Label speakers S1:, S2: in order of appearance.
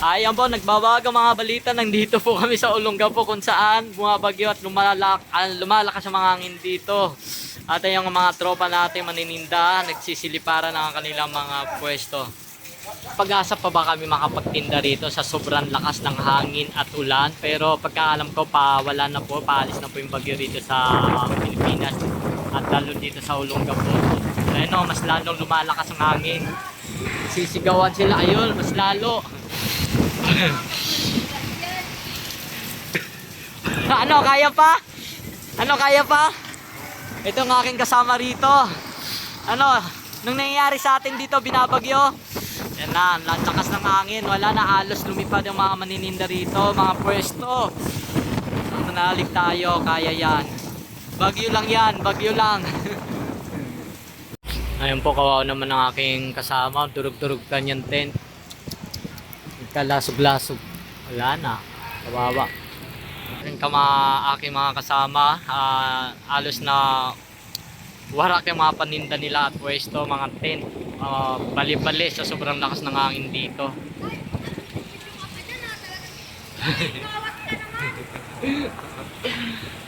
S1: Ayan po, nagbabago mga balita. Nandito po kami sa Olonga po kung saan bumabagyo at lumalak, ah, lumalakas ang mga hangin dito. At yung mga tropa natin manininda, nagsisiliparan ng kanilang mga pwesto. Pag-asa pa ba kami makapagtinda rito sa sobrang lakas ng hangin at ulan? Pero pagkaalam ko pa wala na po, paalis na po yung bagyo rito sa Pilipinas at lalo dito sa Olonga po. Ayun mas lalong lumalakas ang hangin. Sisigawan sila, ayun, mas lalo. ano, kaya pa? Ano, kaya pa? Ito ang aking kasama rito. Ano, nung nangyayari sa atin dito, binabagyo. Yan na, ang lakas ng hangin. Wala na halos lumipad yung mga manininda rito, mga pwesto. Nanalik tayo, kaya yan. Bagyo lang yan, bagyo lang. Ayun po, kawawa naman ang aking kasama. Durug-durug kanyang tent. Kalasog-lasog. Wala na. Kawawa. Yung kama aking mga kasama, ah, alos na warak yung mga paninda nila at pwesto, mga tent. ah, bali-bali sa sobrang lakas ng hangin dito.